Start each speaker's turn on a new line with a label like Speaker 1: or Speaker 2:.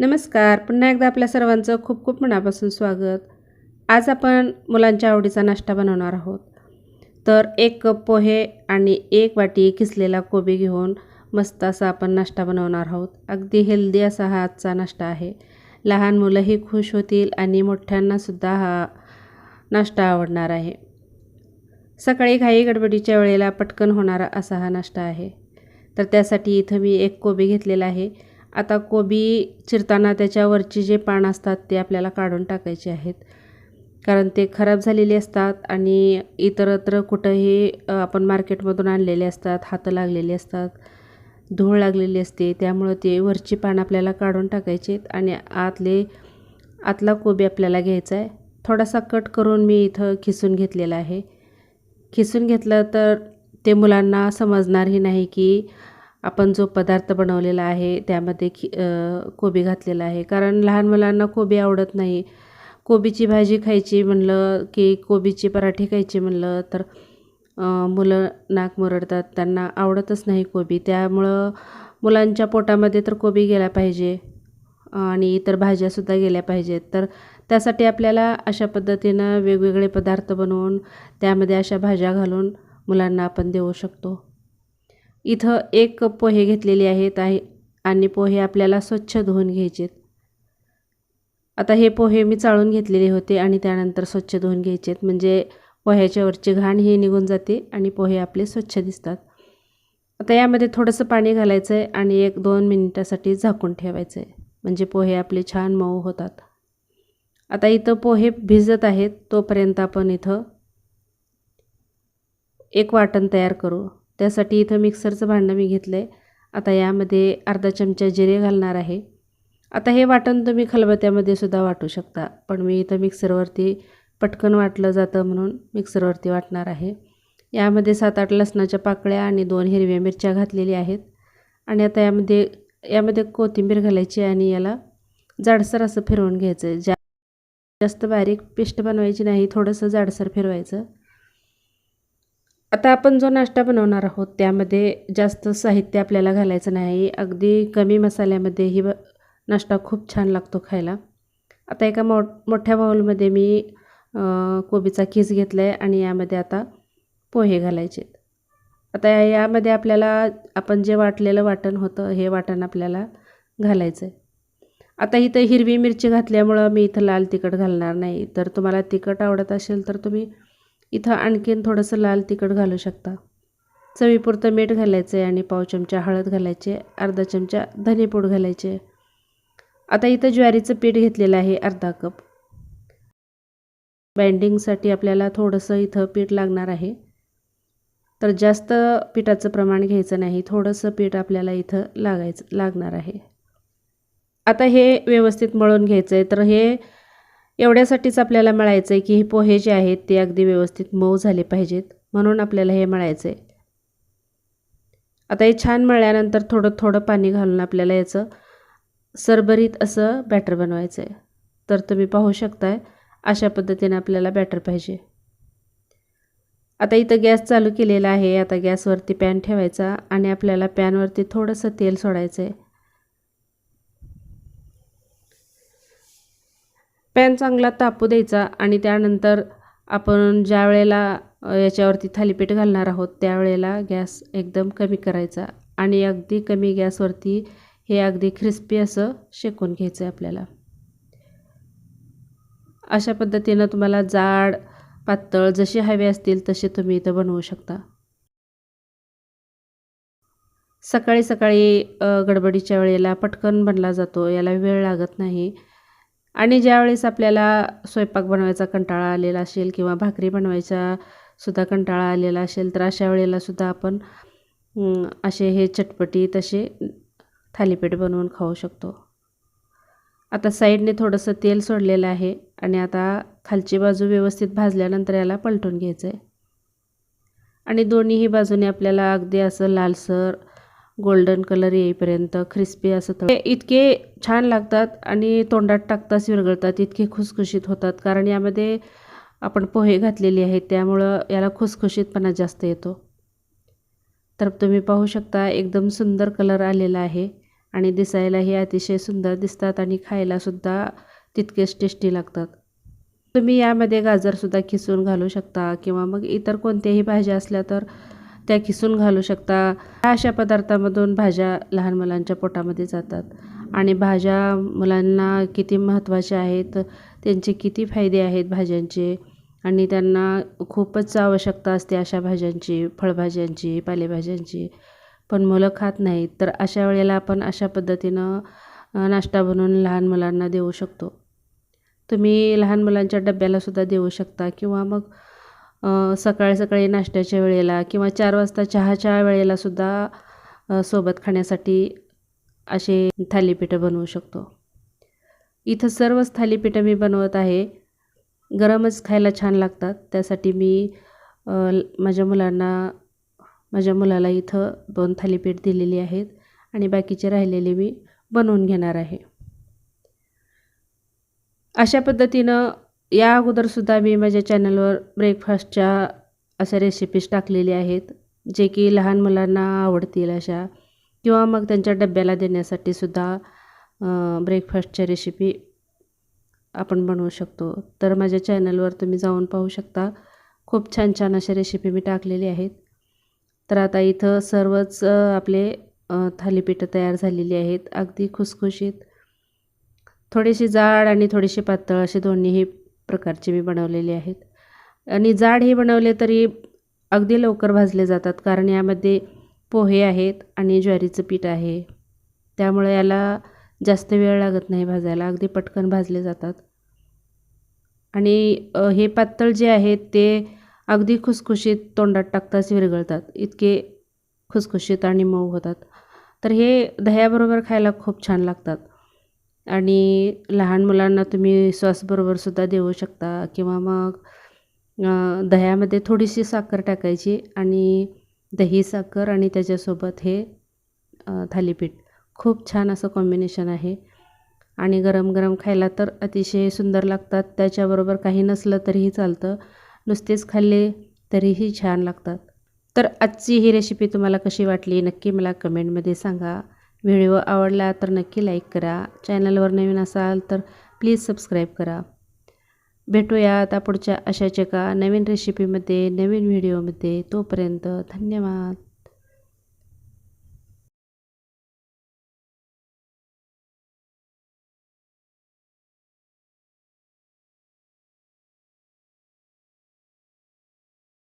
Speaker 1: नमस्कार. पुन्हा एकदा आपल्या सर्वांचं खूप खूप मनापासून स्वागत. आज आपण मुलांच्या आवडीचा नाश्ता बनवणार आहोत. तर एक कप पोहे आणि एक वाटी किसलेला कोबी घेऊन मस्त असा आपण नाश्ता बनवणार आहोत. अगदी हेल्दी असा हा आजचा नाश्ता आहे. लहान मुलंही खुश होतील आणि मोठ्यांनासुद्धा हा नाश्ता आवडणार आहे. सकाळी घाई गडबडीच्या वेळेला पटकन होणारा असा हा नाश्ता आहे. तर त्यासाठी इथं मी एक कोबी घेतलेला आहे. आता कोबी चिरताना त्याच्यावरची जे पान असतात ते आपल्याला काढून टाकायचे आहेत. कारण ते खराब झालेले असतात आणि इतरत्र कुठंही आपण मार्केटमधून आणलेले असतात हातं लागलेले असतात धूळ लागलेली असते त्यामुळं ते वरची पान आपल्याला काढून टाकायचे आहेत आणि आतले आतला कोबी आपल्याला घ्यायचा आहे. थोडासा कट करून मी इथं खिसून घेतलेला आहे. खिसून घेतलं तर ते मुलांना समजणारही नाही की आपण जो पदार्थ बनवलेला आहे त्यामध्ये खि कोबी घातलेला आहे. कारण लहान मुलांना कोबी आवडत नाही. कोबीची भाजी खायची म्हणलं की कोबीचे पराठे खायचे म्हणलं तर मुलं नाक मुरडतात. त्यांना आवडतच नाही कोबी. त्यामुळं मुलांच्या पोटामध्ये तर कोबी गेला पाहिजे आणि इतर भाज्यासुद्धा गेल्या पाहिजेत. तर त्यासाठी आपल्याला अशा पद्धतीनं वेगवेगळे पदार्थ बनवून त्यामध्ये अशा भाज्या घालून मुलांना आपण देऊ शकतो. इथं एक कप पोहे घेतलेले आहेत आहे आणि पोहे आपल्याला स्वच्छ धुवून घ्यायचेत. आता हे पोहे मी चाळून घेतलेले होते आणि त्यानंतर स्वच्छ धुवून घ्यायचेत. म्हणजे पोह्याच्यावरची घाण ही निघून जाते आणि पोहे आपले स्वच्छ दिसतात. आता यामध्ये थोडंसं पाणी घालायचं आहे आणि एक दोन मिनिटासाठी झाकून ठेवायचं आहे म्हणजे पोहे आपले छान मऊ होतात. आता इथं पोहे भिजत आहेत तोपर्यंत आपण इथं एक वाटण तयार करू. त्यासाठी इथं मिक्सरचं भांडं मी घेतलं आहे आता यामध्ये अर्धा चमचा जिरे घालणार आहे. आता हे वाटण तुम्ही खलबत्यामध्ये सुद्धा वाटू शकता पण मी इथं मिक्सरवरती पटकन वाटलं जातं म्हणून मिक्सरवरती वाटणार आहे. यामध्ये सात आठ लसणाच्या पाकळ्या आणि दोन हिरव्या मिरच्या घातलेल्या आहेत. आणि आता यामध्ये यामध्ये कोथिंबीर घालायची आणि याला जाडसर असं फिरवून घ्यायचं. आहे जा जास्त बारीक पेस्ट बनवायची नाही थोडंसं जाडसर फिरवायचं. आता आपण जो नाश्ता बनवणार आहोत त्यामध्ये जास्त साहित्य आपल्याला घालायचं नाही. अगदी कमी मसाल्यामध्ये ही ब नाश्ता खूप छान लागतो खायला. आता एका मो मोठ्या बाऊलमध्ये मी कोबीचा खीस घेतला आहे आणि यामध्ये आता पोहे घालायचे आता या- यामध्ये आपल्याला आपण जे वाटलेलं वाटण होतं हे वाटण आपल्याला घालायचं आहे आता इथं हिरवी मिरची घातल्यामुळं मी इथं लाल तिखट घालणार नाही. तर तुम्हाला तिखट आवडत असेल तर तुम्ही इथं आणखीन थोडंसं लाल तिखट घालू शकता. चवीपुरतं मीठ घालायचं आहे आणि पाव चमचा हळद घालायचे अर्धा चमचा धनेपूड घालायचे. आता इथं ज्वारीचं पीठ घेतलेलं आहे अर्धा कप. बाइंडिंगसाठी आपल्याला थोडंसं इथं पीठ लागणार आहे. तर जास्त पिठाचं प्रमाण घ्यायचं नाही थोडंसं पीठ आपल्याला इथं लागायचं लागणार आहे. आता हे व्यवस्थित मळून घ्यायचं आहे तर हे एवढ्यासाठीच आपल्याला मळायचं आहे की हे पोहे जे आहेत ते अगदी व्यवस्थित मऊ झाले पाहिजेत म्हणून आपल्याला हे मळायचं आहे आता हे छान मळल्यानंतर थोडं थोडं पाणी घालून आपल्याला याचं सरभरीत असं बॅटर बनवायचं आहे तर तुम्ही पाहू शकताय अशा पद्धतीने आपल्याला बॅटर पाहिजे. आता इथं गॅस चालू केलेला आहे आता गॅसवरती पॅन ठेवायचा आणि आपल्याला पॅनवरती थोडंसं तेल सोडायचं आहे पॅन चांगला तापू द्यायचा आणि त्यानंतर आपण ज्या वेळेला याच्यावरती थालीपीठ घालणार आहोत त्यावेळेला गॅस एकदम कमी करायचा आणि अगदी कमी गॅसवरती हे अगदी क्रिस्पी असं शेकून घ्यायचं आहे आपल्याला. अशा पद्धतीनं तुम्हाला जाड पातळ जसे हवे असतील तसे तुम्ही इथं बनवू शकता. सकाळी सकाळी गडबडीच्या वेळेला पटकन बनला जातो याला वेळ लागत नाही. आणि ज्यावेळेस आपल्याला स्वयंपाक बनवायचा कंटाळा आलेला असेल किंवा भाकरी बनवायचा सुद्धा कंटाळा आलेला असेल तर अशा वेळेला सुद्धा आपण असे हे चटपटी तसे थालीपीठ बनवून खाऊ शकतो. आता साईडने थोडंसं तेल सोडलेलं आहे आणि आता खालची बाजू व्यवस्थित भाजल्यानंतर याला पलटून घ्यायचं आहे आणि दोन्हीही बाजूने आपल्याला अगदी असं लालसर गोल्डन कलर येईपर्यंत क्रिस्पी असं तळ इतके छान लागतात आणि तोंडात टाकताच विरघळतात इतके खुसखुशीत होतात. कारण यामध्ये आपण पोहे घातलेले आहेत त्यामुळं याला खुसखुशीतपणा जास्त येतो. तर तुम्ही पाहू शकता एकदम सुंदर कलर आलेला आहे आणि दिसायलाही अतिशय सुंदर दिसतात आणि खायलासुद्धा तितकेच टेस्टी लागतात. तुम्ही यामध्ये गाजरसुद्धा खिसून घालू शकता किंवा मग इतर कोणत्याही भाज्या असल्या तर त्या किसून घालू शकता. ह्या अशा पदार्थामधून भाज्या लहान मुलांच्या पोटामध्ये जातात. आणि भाज्या मुलांना किती महत्त्वाच्या आहेत त्यांचे किती फायदे आहेत भाज्यांचे आणि त्यांना खूपच आवश्यकता असते अशा भाज्यांची फळभाज्यांची पालेभाज्यांची. पण मुलं खात नाहीत तर अशा वेळेला आपण अशा पद्धतीनं नाश्ता बनवून लहान मुलांना देऊ शकतो. तुम्ही लहान मुलांच्या डब्यालासुद्धा देऊ शकता किंवा मग सकाळी सकाळी नाश्त्याच्या वेळेला किंवा चार वाजता चहाच्या वेळेलासुद्धा सुद्धा सोबत खाण्यासाठी असे थालीपीठं बनवू शकतो. इथं सर्वच थालीपीठं मी बनवत आहे. गरमच खायला छान लागतात. त्यासाठी मी माझ्या मुलांना माझ्या मुलाला इथं दोन थालीपीठ दिलेली आहेत आणि बाकीचे राहिलेले मी बनवून घेणार आहे. अशा पद्धतीनं या अगोदरसुद्धा मी माझ्या चॅनलवर ब्रेकफास्टच्या अशा रेसिपीज टाकलेल्या आहेत जे की लहान मुलांना आवडतील अशा. किंवा मग त्यांच्या डब्याला देण्यासाठी सुद्धा ब्रेकफास्टच्या रेसिपी आपण बनवू शकतो. तर माझ्या चॅनलवर तुम्ही जाऊन पाहू शकता. खूप छान छान अशा रेसिपी मी टाकलेली आहेत. तर आता इथं सर्वच आपले थालीपीठं तयार झालेली आहेत. अगदी खुसखुशीत. थोडीशी जाड आणि थोडीशी पातळ असे दोन्हीही प्रकारचे मी बनवलेले आहेत. आणि जाड हे बनवले तरी अगदी लवकर भाजले जातात कारण यामध्ये पोहे आहेत आणि ज्वारीचं पीठ आहे. त्यामुळे याला जास्त वेळ लागत नाही भाजायला अगदी पटकन भाजले जातात. आणि हे पातळ जे आहेत ते अगदी खुसखुशीत तोंडात टाकताच विरघळतात. इतके खुसखुशीत आणि मऊ होतात. तर हे दह्याबरोबर खायला खूप छान लागतात. आणि लहान मुलांना तुम्ही सॉसबरोबरसुद्धा देऊ शकता किंवा मग दह्यामध्ये थोडीशी साखर टाकायची आणि दही साखर आणि त्याच्यासोबत हे थालीपीठ. खूप छान असं कॉम्बिनेशन आहे. आणि गरम गरम खायला तर अतिशय सुंदर लागतात. त्याच्याबरोबर काही नसलं तरीही चालतं. नुसतेच खाल्ले तरीही छान लागतात. तर आजची ही रेसिपी तुम्हाला कशी वाटली? नक्की मला कमेंटमध्ये सांगा. व्हिडिओ आवडला तर नक्की लाईक करा. चॅनलवर नवीन असाल तर प्लीज सबस्क्राईब करा. भेटूया आता पुढच्या अशाच एका नवीन रेसिपीमध्ये नवीन व्हिडिओमध्ये तोपर्यंत धन्यवाद.